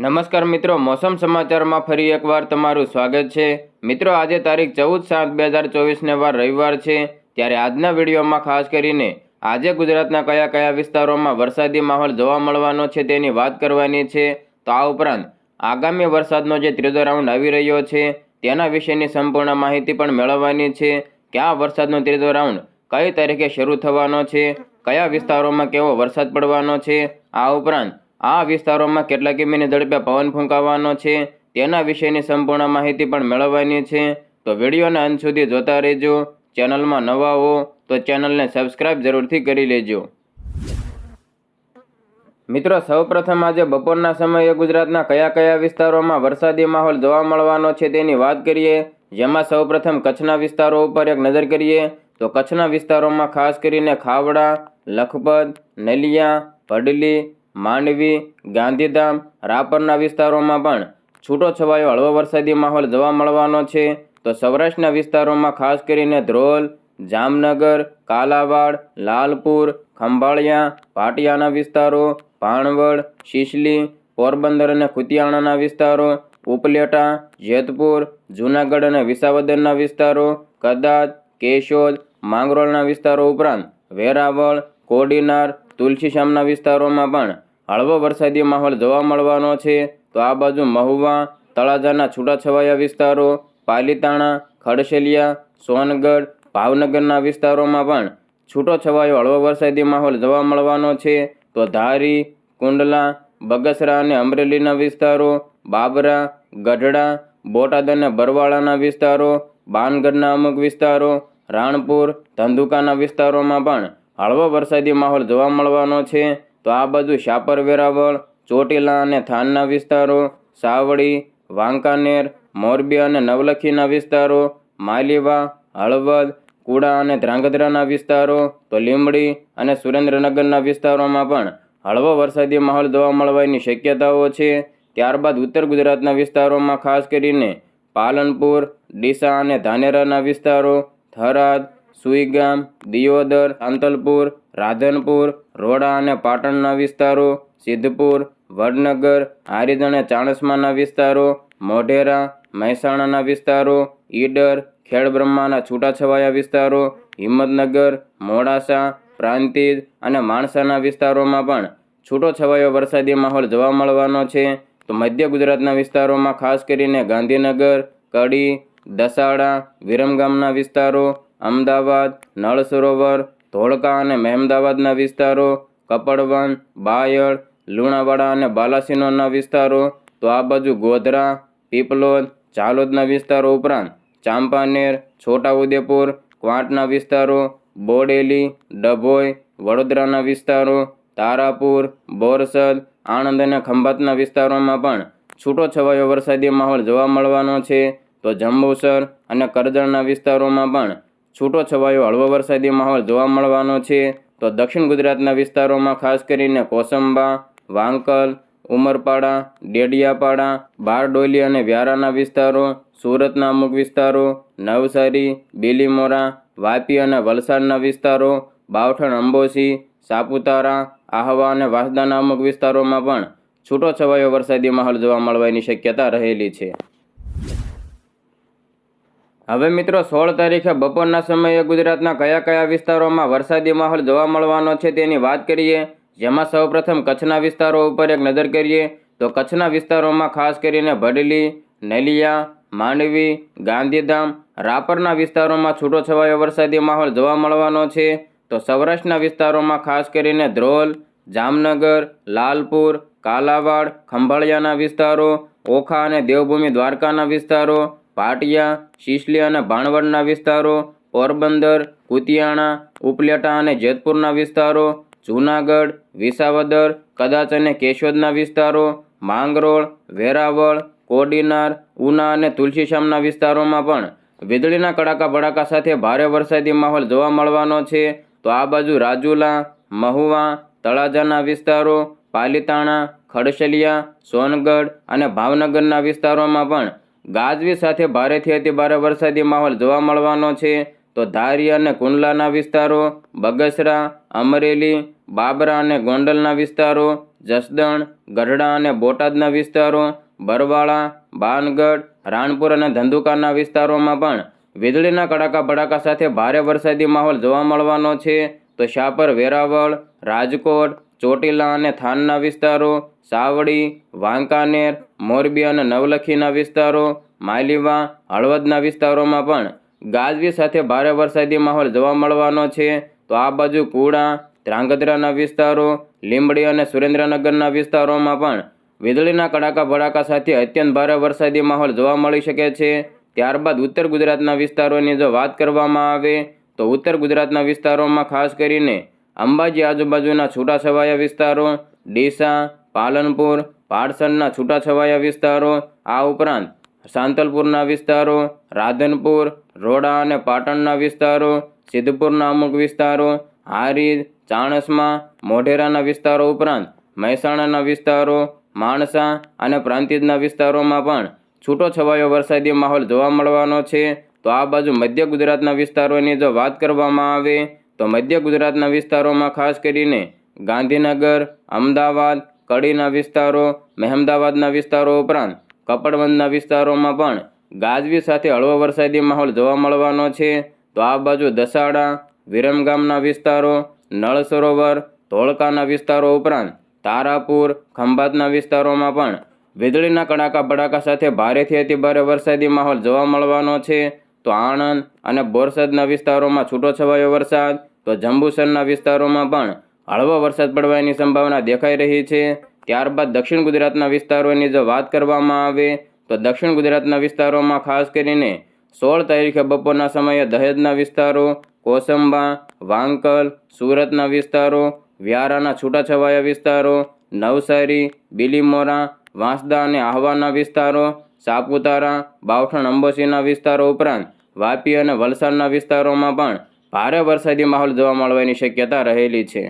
નમસ્કાર મિત્રો, મોસમ સમાચારમાં ફરી એકવાર તમારું સ્વાગત છે. મિત્રો, આજે તારીખ ચૌદ સાત બે હજાર ચોવીસને વાર રવિવાર છે. ત્યારે આજના વિડીયોમાં ખાસ કરીને આજે ગુજરાતના કયા કયા વિસ્તારોમાં વરસાદી માહોલ જોવા મળવાનો છે તેની વાત કરવાની છે. તો આ ઉપરાંત આગામી વરસાદનો જે ત્રીજો રાઉન્ડ આવી રહ્યો છે, તેના વિશેની સંપૂર્ણ માહિતી પણ મેળવવાની છે. કે વરસાદનો ત્રીજો રાઉન્ડ કઈ તારીખે શરૂ થવાનો છે, કયા વિસ્તારોમાં કેવો વરસાદ પડવાનો છે, આ ઉપરાંત આ વિસ્તારોમાં કેટલા કિમીની ઝડપે પવન ફૂંકાવાનો છે, તેના વિશેની સંપૂર્ણ માહિતી પણ મેળવવાની છે. તો વિડીયોના અંત સુધી જોતા રહેજો, ચેનલમાં નવા હો તો ચેનલને સબસ્ક્રાઇબ જરૂરથી કરી લેજો. મિત્રો, સૌપ્રથમ આજે બપોરના સમયે ગુજરાતના કયા કયા વિસ્તારોમાં વરસાદી માહોલ જોવા મળવાનો છે તેની વાત કરીએ. જેમાં સૌપ્રથમ કચ્છના વિસ્તારો ઉપર એક નજર કરીએ, તો કચ્છના વિસ્તારોમાં ખાસ કરીને ખાવડા, લખપત, નલિયા ભડલી માંડવી, ગાંધીધામ, રાપરના વિસ્તારોમાં પણ છૂટો છવાયો હળવો વરસાદી માહોલ જોવા મળવાનો છે. તો સૌરાષ્ટ્રના વિસ્તારોમાં ખાસ કરીને ધ્રોલ, જામનગર, કાલાવાડ, લાલપુર, ખંભાળિયા, પાટિયાના વિસ્તારો ભાણવડ શિશલી, પોરબંદર અને કુતિયાણાના વિસ્તારો, ઉપલેટા, જેતપુર, જૂનાગઢ અને વિસાવદરના વિસ્તારો, કદાચ, કેશોદ, માંગરોળના વિસ્તારો ઉપરાંત વેરાવળ, કોડીનાર તુલસીશ્યામના વિસ્તારોમાં પણ હળવો વરસાદી માહોલ જોવા મળવાનો છે. તો આ બાજુ મહુવા, તળાજાના છૂટાછવાયા વિસ્તારો, પાલીતાણા, ખડશેલિયા, સોનગઢ, ભાવનગરના વિસ્તારોમાં પણ છૂટો છવાયો હળવો વરસાદી માહોલ જોવા મળવાનો છે. તો ધારી, કુંડલા, બગસરા અને અમરેલીના વિસ્તારો, બાબરા, ગઢડા, બોટાદ અને બરવાળાના વિસ્તારો, બાનગઢના અમુક વિસ્તારો, રાણપુર, ધંધુકાના વિસ્તારોમાં પણ હળવો વરસાદી માહોલ જોવા મળવાનો છે. તો આ બાજુ શાપર વેરાવળ, ચોટીલા અને થાનના વિસ્તારો સાવડી વાંકાનેર, મોરબી અને નવલખીના વિસ્તારો, માલીવા, હળવદ, કુડા અને ધ્રાંગધ્રાના વિસ્તારો, તો લીંબડી અને સુરેન્દ્રનગરના વિસ્તારોમાં પણ હળવો વરસાદી માહોલ જોવા મળવાની શક્યતાઓ છે. ત્યારબાદ ઉત્તર ગુજરાતના વિસ્તારોમાં ખાસ કરીને પાલનપુર, ડીસા અને ધાનેરાના વિસ્તારો, થરાદ સુઈગામ, દિયોદર આંતલપુર રાધનપુર, રોડા અને પાટણના વિસ્તારો, સિદ્ધપુર, વડનગર, હારીજ અને ચાણસમાના વિસ્તારો, મોઢેરા, મહેસાણાના વિસ્તારો, ઈડર, ખેડબ્રહ્માના છૂટાછવાયા વિસ્તારો, હિંમતનગર, મોડાસા, પ્રાંતિજ અને માણસાના વિસ્તારોમાં પણ છૂટો છવાયો વરસાદી માહોલ જોવા મળવાનો છે. તો મધ્ય ગુજરાતના વિસ્તારોમાં ખાસ કરીને ગાંધીનગર, કડી, દસાડા, વિરમગામના વિસ્તારો અમદાવાદ નળ સરોવર ધોળકા અને મહેમદાવાદના વિસ્તારો, કપડવન, બાયડ, લુણાવાડા અને બાલાસિનોરના વિસ્તારો, તો આ બાજુ ગોધરા, પીપલોદ ચાલોદના વિસ્તારો ઉપરાંત ચાંપાનેર, છોટાઉદેપુર, ક્વાંટના વિસ્તારો, બોડેલી, ડભોઈ, વડોદરાના વિસ્તારો, તારાપુર, બોરસદ, આણંદ અને ખંભાતના વિસ્તારોમાં પણ છૂટો છવાયો વરસાદી માહોલ જોવા મળવાનો છે. તો જંબુસર અને કરજણના વિસ્તારોમાં પણ છૂટો છવાયો હળવો વરસાદી માહોલ જોવા મળવાનો છે. તો દક્ષિણ ગુજરાતના વિસ્તારોમાં ખાસ કરીને કોસંબા, વાંકલ, ઉમરપાડા, ડેડિયાપાડા, બારડોલી અને વ્યારાના વિસ્તારો, સુરતના અમુક વિસ્તારો, નવસારી, બીલીમોરા, વાપી અને વલસાડના વિસ્તારો, બાવઠણ, અંબોસી, સાપુતારા, આહવા અને વાસદાના અમુક વિસ્તારોમાં પણ છૂટો છવાયો વરસાદી માહોલ જોવા મળવાની શક્યતા રહેલી છે. હવે મિત્રો, સોળ તારીખે બપોરના સમયે ગુજરાતના કયા કયા વિસ્તારોમાં વરસાદી માહોલ જોવા મળવાનો છે તેની વાત કરીએ. જેમાં સૌપ્રથમ કચ્છના વિસ્તારો ઉપર એક નજર કરીએ તો કચ્છના વિસ્તારોમાં ખાસ કરીને ભડલી, નલિયા, માંડવી, ગાંધીધામ, રાપરના વિસ્તારોમાં છૂટો છવાયો વરસાદી માહોલ જોવા મળવાનો છે. તો સૌરાષ્ટ્રના વિસ્તારોમાં ખાસ કરીને ધ્રોલ, જામનગર, લાલપુર, કાલાવાડ, ખંભાળિયાના વિસ્તારો, ઓખા અને દેવભૂમિ દ્વારકાના વિસ્તારો પાટિયા શિશલી અને ભાણવડના વિસ્તારો, પોરબંદર, કુતિયાણા, ઉપલેટા અને જેતપુરના વિસ્તારો, જૂનાગઢ, વિસાવદર, કદાચ અને કેશોદના વિસ્તારો, માંગરોળ, વેરાવળ, કોડીનાર, ઉના અને તુલસીશ્યામના વિસ્તારોમાં પણ વીજળીના કડાકા ભડાકા સાથે ભારે વરસાદી માહોલ જોવા મળવાનો છે. તો આ બાજુ રાજુલા, મહુવા, તળાજાના વિસ્તારો, પાલીતાણા ખડશલિયા સોનગઢ અને ભાવનગરના વિસ્તારોમાં પણ ગાજવી સાથે ભારેથી અતિ ભારે વરસાદી માહોલ જોવા મળવાનો છે. તો ધારી અને કુંડલાના વિસ્તારો, બગસરા, અમરેલી, બાબરા અને ગોંડલના વિસ્તારો, જસદણ, ગઢડા અને બોટાદના વિસ્તારો, બરવાળા, બાનગઢ, રાણપુર અને ધંધુકાના વિસ્તારોમાં પણ વીજળીના કડાકા ભડાકા સાથે ભારે વરસાદી માહોલ જોવા મળવાનો છે. તો શાપર વેરાવળ, રાજકોટ, ચોટીલા અને થાનના વિસ્તારો સાવડી વાંકાનેર, મોરબી અને નવલખીના વિસ્તારો, માલીવા, હળવદના વિસ્તારોમાં પણ ગાજવી સાથે ભારે વરસાદી માહોલ જોવા મળવાનો છે. તો આ બાજુ કુડા ધ્રાંગધ્રાના વિસ્તારો, લીંબડી અને સુરેન્દ્રનગરના વિસ્તારોમાં પણ વીજળીના કડાકા ભડાકા સાથે અત્યંત ભારે વરસાદી માહોલ જોવા મળી શકે છે. ત્યારબાદ ઉત્તર ગુજરાતના વિસ્તારોની જો વાત કરવામાં આવે, તો ઉત્તર ગુજરાતના વિસ્તારોમાં ખાસ કરીને અંબાજી આજુબાજુના છૂટાછવાયા વિસ્તારો, ડીસા પાલનપુર પાટસણના છૂટાછવાયા વિસ્તારો, આ ઉપરાંત સાંતલપુરના વિસ્તારો, રાધનપુર, રોડા અને પાટણના વિસ્તારો, સિદ્ધપુરના અમુક વિસ્તારો હારીજ ચાણસમા, મોઢેરાના વિસ્તારો ઉપરાંત મહેસાણાના વિસ્તારો, માણસા અને પ્રાંતિજના વિસ્તારોમાં પણ છૂટો છવાયો વરસાદી માહોલ જોવા મળવાનો છે. તો આ બાજુ મધ્ય ગુજરાતના વિસ્તારોની જો વાત કરવામાં આવે, તો મધ્ય ગુજરાતના વિસ્તારોમાં ખાસ કરીને ગાંધીનગર, અમદાવાદ કડીના વિસ્તારો, મહેમદાવાદના વિસ્તારો ઉપરાંત કપડવંદના વિસ્તારોમાં પણ ગાજવી સાથે હળવો વરસાદી માહોલ જોવા મળવાનો છે. તો આ બાજુ દસાડા, વિરમગામના વિસ્તારો નળ સરોવર ધોળકાના વિસ્તારો ઉપરાંત તારાપુર, ખંભાતના વિસ્તારોમાં પણ વીજળીના કડાકા ભડાકા સાથે ભારેથી અતિભારે વરસાદી માહોલ જોવા મળવાનો છે. તો આણંદ અને બોરસદના વિસ્તારોમાં છૂટોછવાયો વરસાદ. તો જંબુસરના વિસ્તારોમાં પણ હળવો વરસાદ પડવાની સંભાવના દેખાઈ રહી છે. ત્યારબાદ દક્ષિણ ગુજરાતના વિસ્તારોની જો વાત કરવામાં આવે, તો દક્ષિણ ગુજરાતના વિસ્તારોમાં ખાસ કરીને સોળ તારીખે બપોરના સમયે દહેજના વિસ્તારો, કોસંબા, વાંકલ, સુરતના વિસ્તારો, વ્યારાના છૂટાછવાયા વિસ્તારો, નવસારી, બિલીમોરા, વાંસદા અને આહવાના વિસ્તારો, સાપુતારા, બાવઠણ, અંબોસીના વિસ્તારો ઉપરાંત વાપી અને વલસાડના વિસ્તારોમાં પણ ભારે વરસાદી માહોલ જોવા મળવાની શક્યતા રહેલી છે.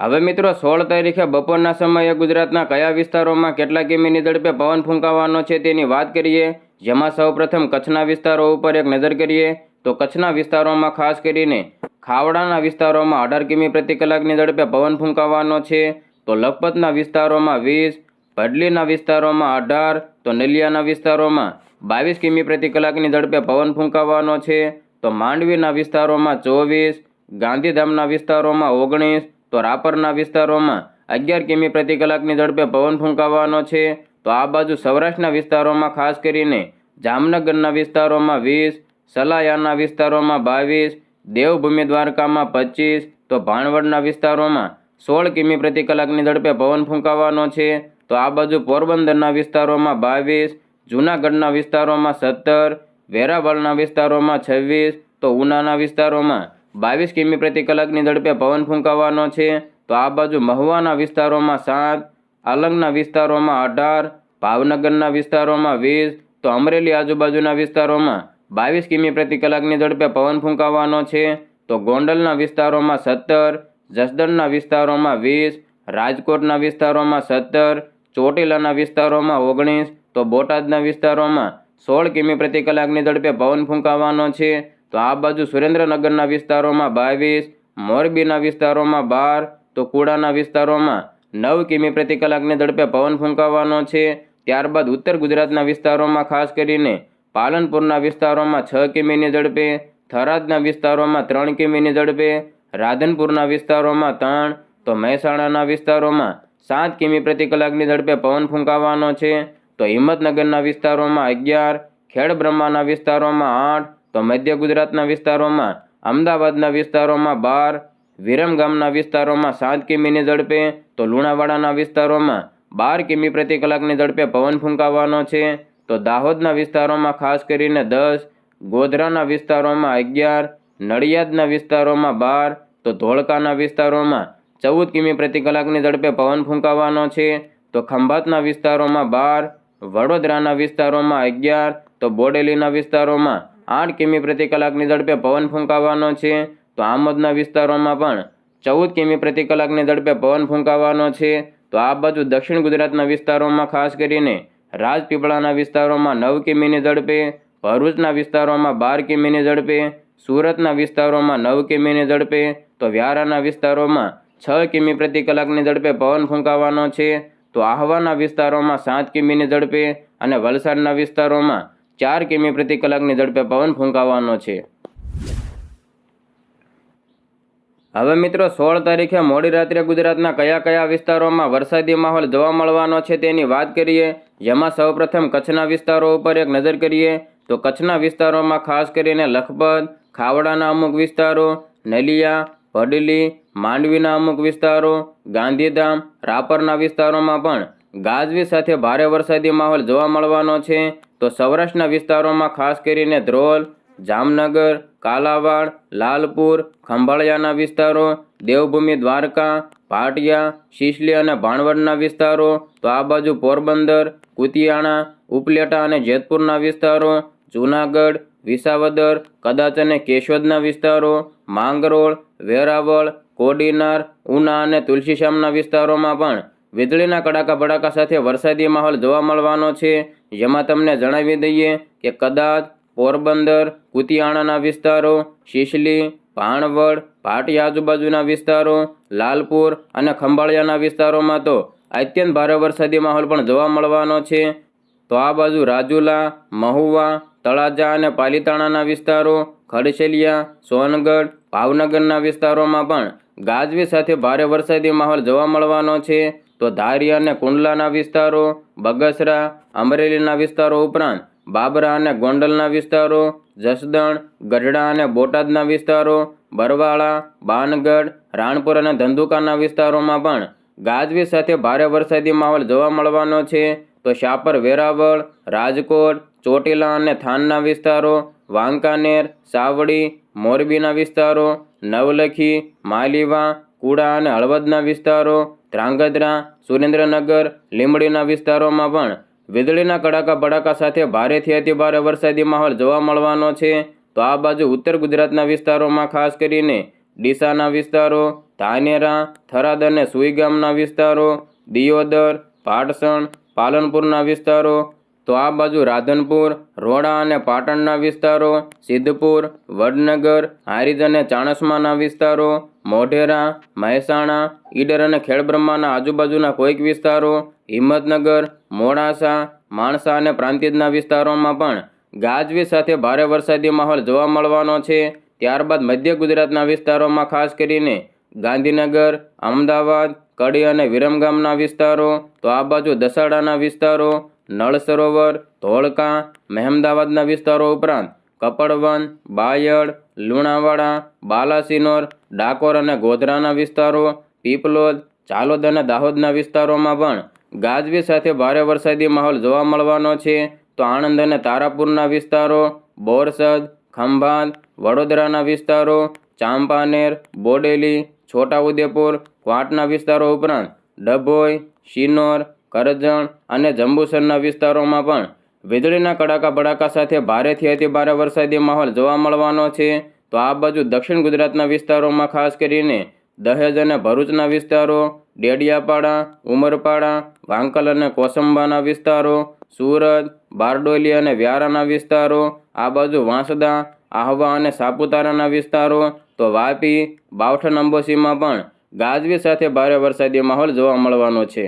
હવે મિત્રો, સોળ તારીખે બપોરના સમયે ગુજરાતના કયા વિસ્તારોમાં કેટલા કિમીની ઝડપે પવન ફૂંકાવાનો છે તેની વાત કરીએ. જેમાં સૌપ્રથમ કચ્છના વિસ્તારો ઉપર એક નજર કરીએ, તો કચ્છના વિસ્તારોમાં ખાસ કરીને ખાવડાના વિસ્તારોમાં અઢાર કિમી પ્રતિ કલાકની ઝડપે પવન ફૂંકાવાનો છે. તો લખપતના વિસ્તારોમાં વીસ, ભડલીના વિસ્તારોમાં અઢાર, તો નલિયાના વિસ્તારોમાં બાવીસ કિમી પ્રતિ કલાકની ઝડપે પવન ફૂંકાવાનો છે. તો માંડવીના વિસ્તારોમાં ચોવીસ, ગાંધીધામના વિસ્તારોમાં ઓગણીસ તો રાપરના વિસ્તારોમાં અગિયાર કિમી પ્રતિ કલાકની ઝડપે પવન ફૂંકાવાનો છે. તો આ બાજુ સૌરાષ્ટ્રના વિસ્તારોમાં ખાસ કરીને જામનગરના વિસ્તારોમાં વીસ, સલાયાના વિસ્તારોમાં બાવીસ, દેવભૂમિ દ્વારકામાં પચીસ, તો ભાણવડના વિસ્તારોમાં સોળ કિમી પ્રતિ કલાકની ઝડપે પવન ફૂંકાવાનો છે. તો આ બાજુ પોરબંદરના વિસ્તારોમાં બાવીસ, જૂનાગઢના વિસ્તારોમાં સત્તર, વેરાવળના વિસ્તારોમાં છવ્વીસ, તો ઉનાના વિસ્તારોમાં બાવીસ કિમી પ્રતિ કલાકની ઝડપે પવન ફૂંકાવાનો છે. તો આ બાજુ મહુવાના વિસ્તારોમાં સાત આલંગના વિસ્તારોમાં અઢાર, ભાવનગરના વિસ્તારોમાં વીસ, તો અમરેલી આજુબાજુના વિસ્તારોમાં બાવીસ કિમી પ્રતિ કલાકની ઝડપે પવન ફૂંકાવાનો છે. તો ગોંડલના વિસ્તારોમાં સત્તર, જસદણના વિસ્તારોમાં વીસ, રાજકોટના વિસ્તારોમાં સત્તર, ચોટીલાના વિસ્તારોમાં ઓગણીસ, તો બોટાદના વિસ્તારોમાં સોળ કિમી પ્રતિ કલાકની ઝડપે પવન ફૂંકાવાનો છે. તો આ બાજુ સુરેન્દ્રનગરના વિસ્તારોમાં બાવીસ, મોરબીના વિસ્તારોમાં બાર, તો કુડાના વિસ્તારોમાં નવ કિમી પ્રતિ કલાકની ઝડપે પવન ફૂંકાવાનો છે. ત્યારબાદ ઉત્તર ગુજરાતના વિસ્તારોમાં ખાસ કરીને પાલનપુરના વિસ્તારોમાં છ કિમીની ઝડપે, થરાદના વિસ્તારોમાં ત્રણ કિમીની ઝડપે, રાધનપુરના વિસ્તારોમાં ત્રણ, તો મહેસાણાના વિસ્તારોમાં સાત કિમી પ્રતિ કલાકની ઝડપે પવન ફૂંકાવાનો છે. તો હિંમતનગરના વિસ્તારોમાં અગિયાર, ખેડબ્રહ્માના વિસ્તારોમાં આઠ તો મધ્ય ગુજરાતના વિસ્તારોમાં, અમદાવાદના વિસ્તારોમાં બાર વિરમગામના વિસ્તારોમાં સાત કિમીની ઝડપે, તો લુણાવાડાના વિસ્તારોમાં બાર કિમી પ્રતિ કલાકની ઝડપે પવન ફૂંકાવાનો છે. તો દાહોદના વિસ્તારોમાં ખાસ કરીને દસ, ગોધરાના વિસ્તારોમાં અગિયાર, નડિયાદના વિસ્તારોમાં બાર, તો ધોળકાના વિસ્તારોમાં ચૌદ કિમી પ્રતિ કલાકની ઝડપે પવન ફૂંકાવાનો છે. તો ખંભાતના વિસ્તારોમાં બાર, વડોદરાના વિસ્તારોમાં અગિયાર, તો બોડેલીના વિસ્તારોમાં આઠ કિમી પ્રતિ કલાકની ઝડપે પવન ફૂંકાવાનો છે. તો આમોદના વિસ્તારોમાં પણ ચૌદ કિમી પ્રતિ કલાકની ઝડપે પવન ફૂંકાવાનો છે. તો આ બાજુ દક્ષિણ ગુજરાતના વિસ્તારોમાં ખાસ કરીને રાજપીપળાના વિસ્તારોમાં નવ કિમીની ઝડપે, ભરૂચના વિસ્તારોમાં બાર કિમીની ઝડપે, સુરતના વિસ્તારોમાં નવ કિમીની ઝડપે, તો વ્યારાના વિસ્તારોમાં છ કિમી પ્રતિ કલાકની ઝડપે પવન ફૂંકાવાનો છે. તો આહવાના વિસ્તારોમાં સાત કિમીની ઝડપે અને વલસાડના વિસ્તારોમાં ચાર કિમી પ્રતિ કલાકની ઝડપે પવન ફૂંકાવાનો છે. હવે મિત્રો, સોળ તારીખે મોડી રાત્રે ગુજરાતના કયા કયા વિસ્તારોમાં વરસાદી માહોલ જોવા મળવાનો છે તેની વાત કરીએ. જેમાં સૌપ્રથમ કચ્છના વિસ્તારો ઉપર એક નજર કરીએ તો કચ્છના વિસ્તારોમાં ખાસ કરીને લખપત, ખાવડાના અમુક વિસ્તારો, નલિયા, ભડલી, માંડવીના અમુક વિસ્તારો, ગાંધીધામ, રાપરના વિસ્તારોમાં પણ ગાજવી સાથે ભારે વરસાદી માહોલ જોવા મળવાનો છે. તો સૌરાષ્ટ્રના વિસ્તારોમાં ખાસ કરીને ધ્રોલ, જામનગર, કાલાવાડ, લાલપુર, ખંભાળિયાના વિસ્તારો, દેવભૂમિ દ્વારકા ભાટિયા શિશલી અને ભાણવડના વિસ્તારો, તો આ બાજુ પોરબંદર, કુતિયાણા, ઉપલેટા અને જેતપુરના વિસ્તારો, જૂનાગઢ, વિસાવદર, કદાચ અને કેશોદના વિસ્તારો, માંગરોળ, વેરાવળ, કોડીનાર, ઉના અને તુલસીશ્યામના વિસ્તારોમાં પણ વીજળીના કડાકા ભડાકા સાથે વરસાદી માહોલ જોવા મળવાનો છે. જેમાં તમને જણાવી દઈએ કે કદાચ પોરબંદર, કુતિયાણાના વિસ્તારો, શિશલી ભાણવડ ભાટી આજુબાજુના વિસ્તારો, લાલપુર અને ખંભાળિયાના વિસ્તારોમાં તો અત્યંત ભારે વરસાદી માહોલ પણ જોવા મળવાનો છે. તો આ બાજુ રાજુલા, મહુવા, તળાજા અને પાલીતાણાના વિસ્તારો, ખડશેલિયા, સોનગઢ, ભાવનગરના વિસ્તારોમાં પણ ગાજવી સાથે ભારે વરસાદી માહોલ જોવા મળવાનો છે. તો ધારી અને કુંડલાના વિસ્તારો, બગસરા, અમરેલીના વિસ્તારો ઉપરાંત બાબરા અને ગોંડલના વિસ્તારો, જસદણ, ગઢડા અને બોટાદના વિસ્તારો, બરવાળા, બાનગઢ, રાણપુર અને ધંધુકાના વિસ્તારોમાં પણ ગાજવી સાથે ભારે વરસાદી માહોલ જોવા મળવાનો છે. તો શાપર, વેરાવળ, રાજકોટ, ચોટીલા અને થાનના વિસ્તારો, વાંકાનેર, સાવડી, મોરબીના વિસ્તારો, નવલખી, માલીવા, કુડા અને હળવદના વિસ્તારો ધ્રાંગધ્રા, સુરેન્દ્રનગર, લીંબડીના વિસ્તારોમાં પણ વીજળીના કડાકા ભડાકા સાથે ભારેથી અતિભારે વરસાદી માહોલ જોવા મળવાનો છે. તો આ બાજુ ઉત્તર ગુજરાતના વિસ્તારોમાં ખાસ કરીને ડીસાના વિસ્તારો, ધાનેરા, થરાદ અને સુઈગામના વિસ્તારો, દિયોદર પાટસણ પાલનપુરના વિસ્તારો. તો આ બાજુ રાધનપુર, રોડા અને પાટણના વિસ્તારો, સિદ્ધપુર, વડનગર, હારીજ અને ચાણસ્માના વિસ્તારો. મોઢેરા, મહેસાણા, ઈડર અને ખેડબ્રહ્માના આજુબાજુના કોઈક વિસ્તારો, હિંમતનગર, મોડાસા, માણસા અને પ્રાંતિજના વિસ્તારોમાં પણ ગાજવી સાથે ભારે વરસાદી માહોલ જોવા મળવાનો છે. ત્યારબાદ મધ્ય ગુજરાતના વિસ્તારોમાં ખાસ કરીને ગાંધીનગર, અમદાવાદ, કડી અને વિરમગામના વિસ્તારો, તો આ બાજુ દસાડાના વિસ્તારો નળ સરોવર ધોળકા, મહેમદાવાદના વિસ્તારો ઉપરાંત કપડવન બાયડ લુણાવાડા, બાલાસિનોર, ડાકોર અને ગોધરાના વિસ્તારો, પીપલોદ, ચાલોદ અને દાહોદના વિસ્તારોમાં પણ ગાજવી સાથે ભારે વરસાદી માહોલ જોવા મળવાનો છે. તો આણંદ અને તારાપુરના વિસ્તારો, બોરસદ, ખંભાત, વડોદરાના વિસ્તારો, ચાંપાનેર, બોડેલી, છોટાઉદેપુર, ક્વાટના વિસ્તારો ઉપરાંત ડભોઈ, શિનોર, કરજણ અને જંબુસરના વિસ્તારોમાં પણ વીજળીના કડાકા ભડાકા સાથે ભારેથી અતિભારે વરસાદી માહોલ જોવા મળવાનો છે. તો આ બાજુ દક્ષિણ ગુજરાતના વિસ્તારોમાં ખાસ કરીને દહેજ અને ભરૂચના વિસ્તારો, ડેડિયાપાડા, ઉમરપાડા, વાંકલ અને કોસંબાના વિસ્તારો, સુરત, બારડોલી અને વ્યારાના વિસ્તારો, આ બાજુ વાંસદા, આહવા અને સાપુતારાના વિસ્તારો, તો વાપી, બાવઠ અંબોસીમાં પણ ગાજવી સાથે ભારે વરસાદી માહોલ જોવા મળવાનો છે.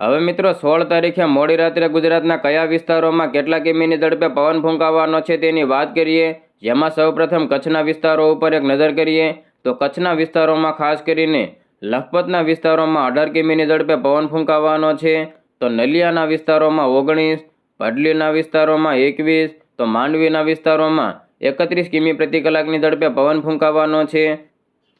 હવે મિત્રો, સોળ તારીખે મોડી રાત્રે ગુજરાતના કયા વિસ્તારોમાં કેટલા કિમીની ઝડપે પવન ફૂંકાવાનો છે તેની વાત કરીએ, જેમાં સૌપ્રથમ કચ્છના વિસ્તારો ઉપર એક નજર કરીએ, તો કચ્છના વિસ્તારોમાં ખાસ કરીને લખપતના વિસ્તારોમાં અઢાર કિમીની ઝડપે પવન ફૂંકાવાનો છે, તો નલિયાના વિસ્તારોમાં ઓગણીસ, ભડલીના વિસ્તારોમાં એકવીસ, તો માંડવીના વિસ્તારોમાં એકત્રીસ કિમી પ્રતિ કલાકની ઝડપે પવન ફૂંકાવાનો છે.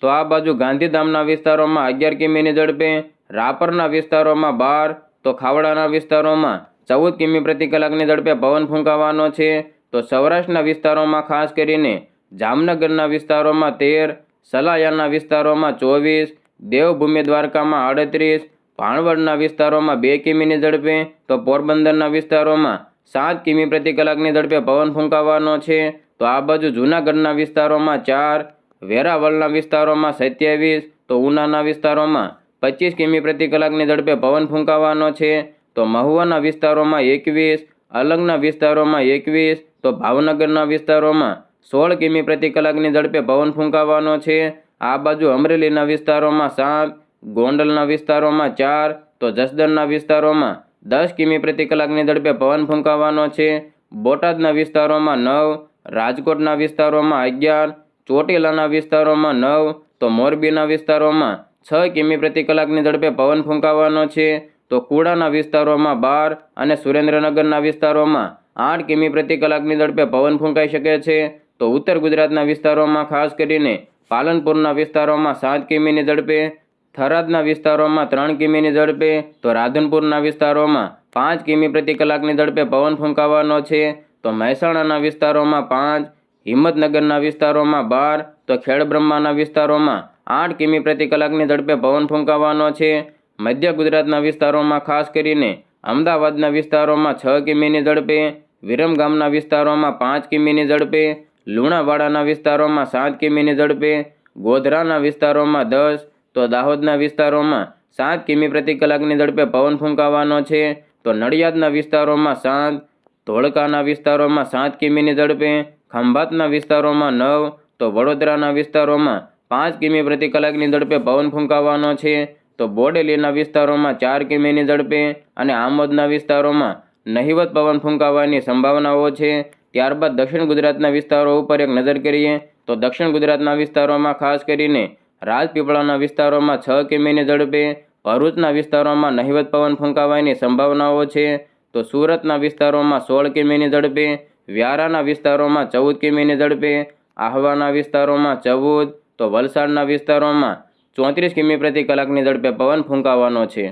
તો આ બાજુ ગાંધીધામના વિસ્તારોમાં અગિયાર કિમીની ઝડપે રાપરના વિસ્તારોમાં બાર, તો ખાવડાના વિસ્તારોમાં ચૌદ કિમી પ્રતિ કલાકની ઝડપે પવન ફૂંકાવાનો છે. તો સૌરાષ્ટ્રના વિસ્તારોમાં ખાસ કરીને જામનગરના વિસ્તારોમાં તેર, સલાયાના વિસ્તારોમાં ચોવીસ, દેવભૂમિ દ્વારકામાં આડત્રીસ ભાણવડના વિસ્તારોમાં બે કિમીની ઝડપે, તો પોરબંદરના વિસ્તારોમાં સાત કિમી પ્રતિ કલાકની ઝડપે પવન ફૂંકાવાનો છે. તો આ બાજુ જૂનાગઢના વિસ્તારોમાં ચાર, વેરાવળના વિસ્તારોમાં સત્યાવીસ, તો ઉનાના વિસ્તારોમાં પચીસ કિમી પ્રતિ કલાકની ઝડપે પવન ફૂંકાવાનો છે. તો મહુવાના વિસ્તારોમાં એકવીસ, અલંગના વિસ્તારોમાં એકવીસ, તો ભાવનગરના વિસ્તારોમાં સોળ કિમી પ્રતિ કલાકની ઝડપે પવન ફૂંકાવાનો છે. આ બાજુ અમરેલીના વિસ્તારોમાં સાત, ગોંડલના વિસ્તારોમાં ચાર, તો જસદણના વિસ્તારોમાં દસ કિમી પ્રતિ કલાકની ઝડપે પવન ફૂંકાવાનો છે. બોટાદના વિસ્તારોમાં નવ, રાજકોટના વિસ્તારોમાં અગિયાર, ચોટીલાના વિસ્તારોમાં નવ, તો મોરબીના વિસ્તારોમાં છ કિમી પ્રતિ કલાકની ઝડપે પવન ફૂંકાવાનો છે. તો કુડાના વિસ્તારોમાં બાર અને સુરેન્દ્રનગરના વિસ્તારોમાં આઠ કિમી પ્રતિ કલાકની ઝડપે પવન ફૂંકાઈ શકે છે. તો ઉત્તર ગુજરાતના વિસ્તારોમાં ખાસ કરીને પાલનપુરના વિસ્તારોમાં સાત કિમીની ઝડપે, થરાદના વિસ્તારોમાં ત્રણ કિમીની ઝડપે, તો રાધનપુરના વિસ્તારોમાં પાંચ કિમી પ્રતિ કલાકની ઝડપે પવન ફૂંકાવાનો છે. તો મહેસાણાના વિસ્તારોમાં પાંચ, હિંમતનગરના વિસ્તારોમાં બાર તો ખેડબ્રહ્માના વિસ્તારોમાં આઠ કિમી પ્રતિ કલાકની ઝડપે પવન ફૂંકાવાનો છે. મધ્ય ગુજરાતના વિસ્તારોમાં ખાસ કરીને અમદાવાદના વિસ્તારોમાં છ કિમીની ઝડપે વિરમગામના વિસ્તારોમાં પાંચ કિમીની ઝડપે, લુણાવાડાના વિસ્તારોમાં સાત કિમીની ઝડપે, ગોધરાના વિસ્તારોમાં દસ, તો દાહોદના વિસ્તારોમાં સાત કિમી પ્રતિ કલાકની ઝડપે પવન ફૂંકાવાનો છે. તો નડિયાદના વિસ્તારોમાં સાત, ધોળકાના વિસ્તારોમાં સાત કિમીની ઝડપે, ખંભાતના વિસ્તારોમાં નવ તો વડોદરાના વિસ્તારોમાં પાંચ કિમી પ્રતિ કલાકની ઝડપે પવન ફૂંકાવાનો છે. તો બોડેલીના વિસ્તારોમાં ચાર કિમીની ઝડપે અને આમોદના વિસ્તારોમાં નહિવત પવન ફૂંકાવાની સંભાવનાઓ છે. ત્યારબાદ દક્ષિણ ગુજરાતના વિસ્તારો ઉપર એક નજર કરીએ તો દક્ષિણ ગુજરાતના વિસ્તારોમાં ખાસ કરીને રાજપીપળાના વિસ્તારોમાં છ કિમીની ઝડપે, ભરૂચના વિસ્તારોમાં નહિવત પવન ફૂંકાવાની સંભાવનાઓ છે. તો સુરતના વિસ્તારોમાં સોળ કિમીની ઝડપે, વ્યારાના વિસ્તારોમાં ચૌદ કિમીની ઝડપે આહવાના વિસ્તારોમાં ચૌદ, તો વલસાડના વિસ્તારોમાં ચોત્રીસ કિમી પ્રતિ કલાકની ઝડપે પવન ફૂંકાવાનો છે.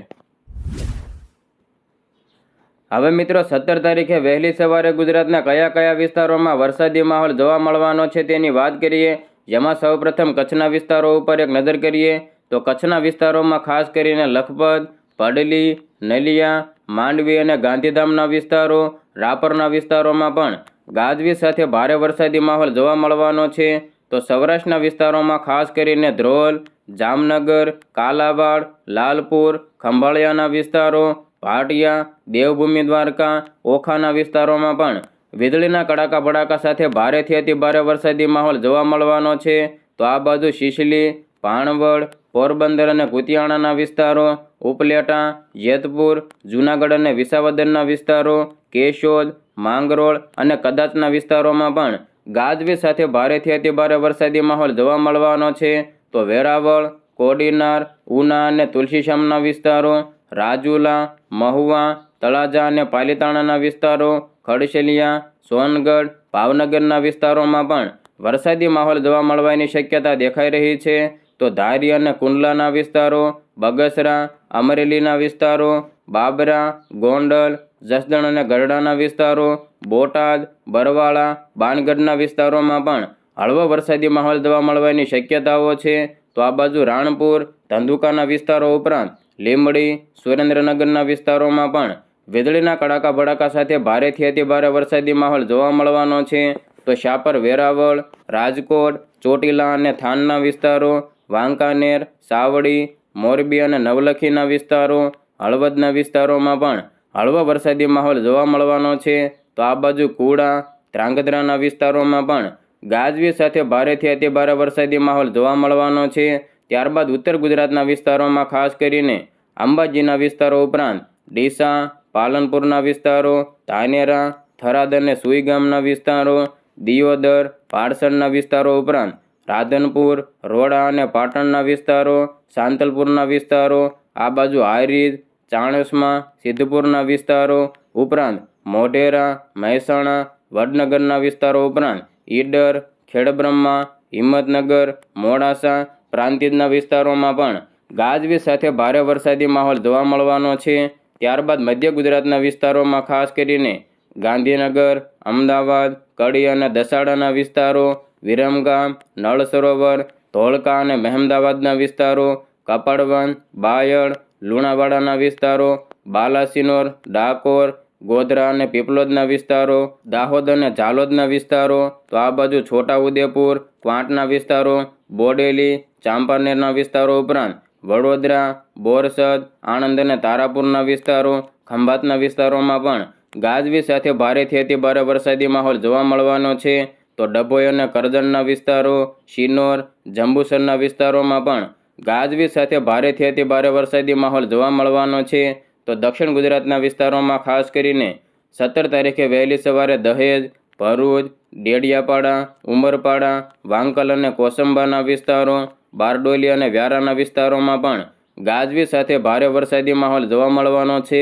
હવે મિત્રો, સત્તર તારીખે વહેલી સવારે ગુજરાતના કયા કયા વિસ્તારોમાં વરસાદી માહોલ જોવા મળવાનો છે તેની વાત કરીએ, જેમાં સૌપ્રથમ કચ્છના વિસ્તારો ઉપર એક નજર કરીએ, તો કચ્છના વિસ્તારોમાં ખાસ કરીને લખપત, પડલી, નલિયા, માંડવી અને ગાંધીધામના વિસ્તારો, રાપરના વિસ્તારોમાં પણ ગાજવીજ સાથે ભારે વરસાદી માહોલ જોવા મળવાનો છે. તો સૌરાષ્ટ્રના વિસ્તારોમાં ખાસ કરીને ધ્રોલ, જામનગર, કાલાવાડ, લાલપુર, ખંભાળિયાના વિસ્તારો, ભાટિયા, દેવભૂમિ દ્વારકા, ઓખાના વિસ્તારોમાં પણ વીજળીના કડાકા ભડાકા સાથે ભારેથી અતિ ભારે વરસાદી માહોલ જોવા મળવાનો છે. તો આ બાજુ શિશલી ભાણવડ પોરબંદર અને કુતિયાણાના વિસ્તારો, ઉપલેટા, જેતપુર, જૂનાગઢ અને વિસાવદરના વિસ્તારો, કેશોદ માંગરોળ અને કદાચના વિસ્તારોમાં પણ ગાજવીજ સાથે ભારેથી અતિભારે વરસાદી માહોલ જોવા મળવાનો છે. તો વેરાવળ, કોડીનાર, ઉના અને તુલસીશ્યામના વિસ્તારો, રાજુલા, મહુવા, તળાજા અને પાલીતાણાના વિસ્તારો, ખડશેલિયા, સોનગઢ, ભાવનગરના વિસ્તારોમાં પણ વરસાદી માહોલ જોવા મળવાની શક્યતા દેખાઈ રહી છે. તો ધારી અને કુંડલાના વિસ્તારો, બગસરા, અમરેલીના વિસ્તારો, બાબરા, ગોંડલ જસદણ અને ગરડાના વિસ્તારો, બોટાદ, બરવાળા, બાનગઢના વિસ્તારોમાં પણ હળવો વરસાદી માહોલ જોવા મળવાની શક્યતાઓ છે. તો આ બાજુ રાણપુર, ધંધુકાના વિસ્તારો ઉપરાંત લીંબડી, સુરેન્દ્રનગરના વિસ્તારોમાં પણ વીજળીના કડાકા ભડાકા સાથે ભારેથી અતિ ભારે વરસાદી માહોલ જોવા મળવાનો છે. તો શાપર, વેરાવળ, રાજકોટ, ચોટીલા અને થાનના વિસ્તારો, વાંકાનેર, સાવડી, મોરબી અને નવલખીના વિસ્તારો, હળવદના વિસ્તારોમાં પણ હળવો વરસાદી માહોલ જોવા મળવાનો છે. તો આ બાજુ કુડા ધ્રાંગધ્રાના વિસ્તારોમાં પણ ગાજવીજ સાથે ભારેથી અતિભારે વરસાદી માહોલ જોવા મળવાનો છે. ત્યારબાદ ઉત્તર ગુજરાતના વિસ્તારોમાં ખાસ કરીને અંબાજીના વિસ્તારો ઉપરાંત ડીસા, પાલનપુરના વિસ્તારો, ધાનેરા, થરાદ અને સુઈ ગામના વિસ્તારો, દિયોદર પારસણના વિસ્તારો ઉપરાંત રાધનપુર, રોડા અને પાટણના વિસ્તારો, સાંતલપુરના વિસ્તારો, આ બાજુ હારીજ ચાણસમા સિદ્ધપુરના વિસ્તારો ઉપરાંત મોઢેરા, મહેસાણા, વડનગરના વિસ્તારો ઉપરાંત ઈડર, ખેડબ્રહ્મા, હિંમતનગર, મોડાસા પ્રાંતિજના વિસ્તારોમાં પણ ગાજવીજ સાથે ભારે વરસાદી માહોલ જોવા મળવાનો છે. ત્યારબાદ મધ્ય ગુજરાતના વિસ્તારોમાં ખાસ કરીને ગાંધીનગર, અમદાવાદ, કડી અને દસાડાના વિસ્તારો, વિરમગામ નળ સરોવર ધોળકા અને મહેમદાવાદના વિસ્તારો કપડવન બાયડ લુણાવાડાના વિસ્તારો, બાલાસિનોર, ડાકોર, ગોધરા અને પીપલોદના વિસ્તારો, દાહોદ અને ઝાલોદના વિસ્તારો, તો આ બાજુ છોટાઉદેપુર, ક્વાંટના વિસ્તારો, બોડેલી, ચાંપાનેરના વિસ્તારો ઉપરાંત વડોદરા, બોરસદ, આણંદ અને તારાપુરના વિસ્તારો, ખંભાતના વિસ્તારોમાં પણ ગાજવીજ સાથે ભારેથી અતિ ભારે વરસાદી માહોલ જોવા મળવાનો છે. તો ડભોઈ અને કરજણના વિસ્તારો, શિનોર, જંબુસરના વિસ્તારોમાં પણ ગાજવીજ સાથે ભારેથી અતિ ભારે વરસાદી માહોલ જોવા મળવાનો છે. તો દક્ષિણ ગુજરાતના વિસ્તારોમાં ખાસ કરીને સત્તર તારીખે વહેલી સવારે દહેજ, ભરૂચ, ડેડિયાપાડા, ઉમરપાડા, વાંકલ અને કોસંબાના વિસ્તારો, બારડોલી અને વ્યારાના વિસ્તારોમાં પણ ગાજવીજ સાથે ભારે વરસાદી માહોલ જોવા મળવાનો છે.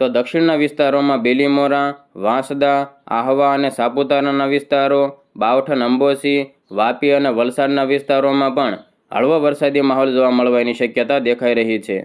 તો દક્ષિણના વિસ્તારોમાં બેલીમોરા, વાંસદા, આહવા અને સાપુતારાના વિસ્તારો, બાવઠન અંબોસી, વાપી અને વલસાડના વિસ્તારોમાં પણ હળવો વરસાદી માહોલ જોવા મળવાની શક્યતા દેખાઈ રહી છે.